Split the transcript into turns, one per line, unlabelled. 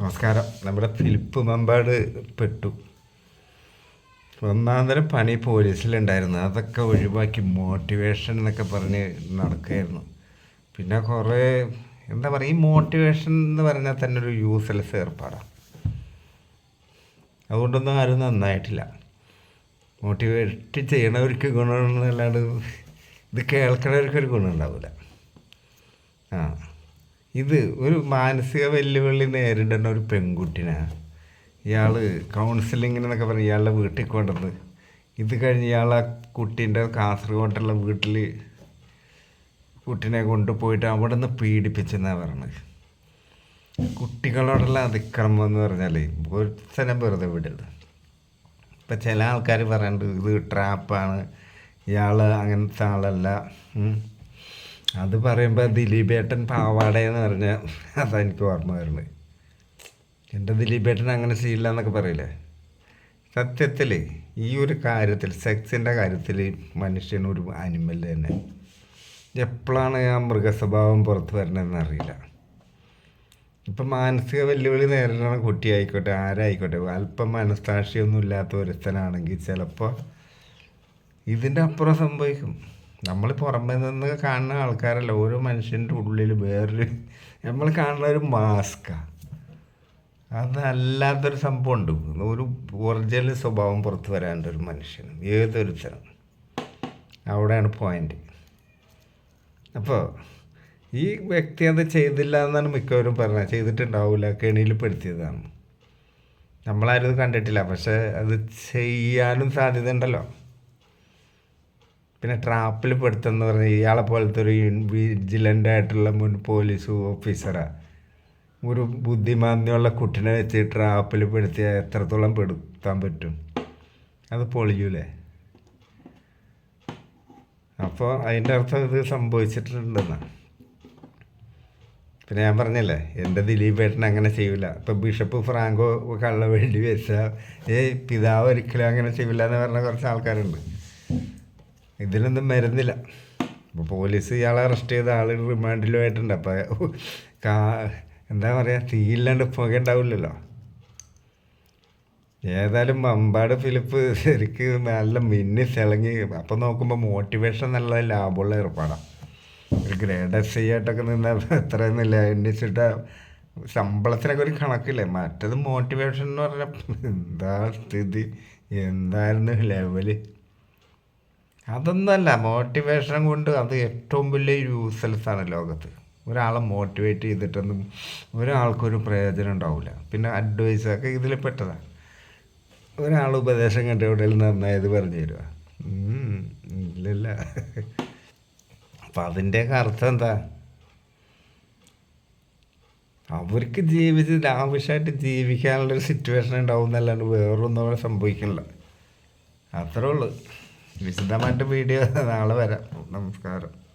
നമസ്കാരം. നമ്മുടെ ഫിലിപ്പ് മമ്പാട് പെട്ടു. ഒന്നാം തരം പണി പോലീസിലുണ്ടായിരുന്നു. അതൊക്കെ ഒഴിവാക്കി മോട്ടിവേഷൻ എന്നൊക്കെ പറഞ്ഞ് നടക്കുകയായിരുന്നു. പിന്നെ കുറേ എന്താ പറയുക ഈ മോട്ടിവേഷൻ എന്ന് പറഞ്ഞാൽ തന്നെ ഒരു യൂസ്ലെസ് ഏർപ്പാടാണ് അതുകൊണ്ടൊന്നും ആരും നന്നായിട്ടില്ല. മോട്ടിവേറ്റ് ചെയ്യണവർക്ക് ഗുണമെന്നല്ലാണ്ട് ഇത് കേൾക്കണവർക്ക് ഒരു ഗുണം ഉണ്ടാവില്ല ആ. ഇത് ഒരു മാനസിക വെല്ലുവിളി നേരിടുന്ന ഒരു പെൺകുട്ടിനെ. ഇയാൾ കൗൺസിലിങ്ങിനൊക്കെ പറഞ്ഞ് ഇയാളുടെ വീട്ടിൽ കൊണ്ടത് ഇത് കഴിഞ്ഞ് ഇയാൾ ആ കുട്ടീന്റെ കാസർഗോട്ടുള്ള വീട്ടിൽ കുട്ടീനെ കൊണ്ടുപോയിട്ട് അവിടെ നിന്ന് പീഡിപ്പിച്ചെന്നാണ് പറഞ്ഞത്. കുട്ടികളോടുള്ള അതിക്രമം എന്ന് പറഞ്ഞാൽ ഒരുത്തനെ വെറുതെ വിടില്ല ഇപ്പം ചില ആൾക്കാർ പറയുന്നുണ്ട് ഇത് ട്രാപ്പാണ് ഇയാൾ അങ്ങനത്തെ ആളല്ല. അത് പറയുമ്പോൾ ദിലീപേട്ടൻ പാവാടയെന്ന് പറഞ്ഞാൽ അതെനിക്ക് ഓർമ്മ വരുന്നത്. എന്റെ ദിലീപേട്ടൻ അങ്ങനെ ചെയ്യില്ല എന്നൊക്കെ പറയില്ലേ? സത്യത്തിൽ ഈ ഒരു കാര്യത്തിൽ സെക്സിന്റെ കാര്യത്തിൽ മനുഷ്യൻ ഒരു അനിമൽ തന്നെ. എപ്പോഴാണ് ആ മൃഗസ്വഭാവം പുറത്ത് വരണമെന്ന് അറിയില്ല. ഇപ്പം മാനസിക വെല്ലുവിളി നേരിടുന്ന കുട്ടിയായിക്കോട്ടെ ആരായിക്കോട്ടെ അല്പം മനസ്സാക്ഷിയൊന്നും ഇല്ലാത്ത ഒരുത്തനാണെങ്കിൽ ചിലപ്പോൾ ഇതിന്റെ അപ്പുറം സംഭവിക്കും. നമ്മൾ പുറമേ നിന്ന് കാണുന്ന ആൾക്കാരല്ല ഓരോ മനുഷ്യന്റെ ഉള്ളിൽ വേറൊരു നമ്മൾ കാണുന്ന ഒരു മാസ്കാണ് അതല്ലാത്തൊരു സംഭവം ഉണ്ട് ഒരു ഒറിജിനൽ സ്വഭാവം പുറത്ത് വരാണ്ട് ഒരു മനുഷ്യനും ഏതൊരുത്തനും. അവിടെയാണ് പോയിന്റ് അപ്പോൾ ഈ വ്യക്തി അത് ചെയ്തില്ല എന്നാണ് മിക്കവരും പറഞ്ഞത്. ചെയ്തിട്ടുണ്ടാവില്ല കെണിയിൽ പെടുത്തിയതാണ് നമ്മളാരും കണ്ടിട്ടില്ല. പക്ഷെ അത് ചെയ്യാനും സാധ്യത ഉണ്ടല്ലോ പിന്നെ ട്രാപ്പിൽ പെടുത്തെന്ന് പറഞ്ഞാൽ ഇയാളെ പോലത്തെ ഒരു വിജിലന്റ് ആയിട്ടുള്ള മുൻ പോലീസ് ഓഫീസറാണ് ഒരു ബുദ്ധിമാന്യമുള്ള കുട്ടിനെ വെച്ച് ട്രാപ്പിൽ പെടുത്തിയാൽ എത്രത്തോളം പെടുത്താൻ പറ്റും? അത് പൊളിയൂലേ? അപ്പോൾ അതിന്റെ അർത്ഥം ഇത് സംഭവിച്ചിട്ടുണ്ടെന്നാണ് പിന്നെ ഞാൻ പറഞ്ഞല്ലേ എന്റെ ദിലീപേട്ടൻ അങ്ങനെ ചെയ്യില്ല ഇപ്പം ബിഷപ്പ് ഫ്രാങ്കോ കള്ള വേണ്ടി വെച്ചാൽ ഏയ് പിതാവ് ഒരിക്കലും അങ്ങനെ ചെയ്യില്ല എന്ന് പറഞ്ഞ കുറച്ച് ആൾക്കാരുണ്ട്. ഇതിനൊന്നും മരുന്നില്ല. അപ്പോൾ പോലീസ് ഇയാളെ അറസ്റ്റ് ചെയ്ത ആൾ റിമാൻഡിലുമായിട്ടുണ്ട് അപ്പോൾ കാ എന്താ പറയുക തീയില്ലാണ്ട് പുക ഉണ്ടാവില്ലല്ലോ. ഏതായാലും മമ്പാട് ഫിലിപ്പ് ശരിക്ക് നല്ല മിന്നി തിളങ്ങി. അപ്പം നോക്കുമ്പോൾ മോട്ടിവേഷൻ നല്ല ലാഭമുള്ള ഏർപ്പാടാണ് ഒരു ഗ്രേഡ് എസ് ഐ ആയിട്ടൊക്കെ നിന്നാൽ എത്രയൊന്നുമില്ല എണ്ണിച്ചിട്ട് ശമ്പളത്തിനൊക്കെ ഒരു കണക്കില്ലേ? മറ്റത് മോട്ടിവേഷൻ എന്ന് പറഞ്ഞാൽ എന്താ സ്ഥിതി? എന്തായിരുന്നു ലെവൽ അതൊന്നുമല്ല മോട്ടിവേഷൻ കൊണ്ട് അത് ഏറ്റവും വലിയ യൂസ്ലെസ് ആണ് ലോകത്ത്. ഒരാളെ മോട്ടിവേറ്റ് ചെയ്തിട്ടൊന്നും ഒരാൾക്കൊരു പ്രയോജനം ഉണ്ടാവില്ല പിന്നെ അഡ്വൈസൊക്കെ ഇതിൽ പെട്ടതാണ്. ഒരാൾ ഉപദേശം കണ്ട് എവിടെയെങ്കിലും നന്നായത് പറഞ്ഞു തരുക ഇല്ലല്ല. അപ്പം അതിന്റെയൊക്കെ അർത്ഥം എന്താ? അവർക്ക് ജീവിച്ച് ലാവിഷായിട്ട് ജീവിക്കാനുള്ളൊരു സിറ്റുവേഷൻ ഉണ്ടാവും എന്നല്ലാണ്ട് വേറൊന്നും അവിടെ സംഭവിക്കണില്ല. അത്രേ ഉള്ളൂ. വിശദമായിട്ട് വീഡിയോ നാളെ വരാം. നമസ്കാരം.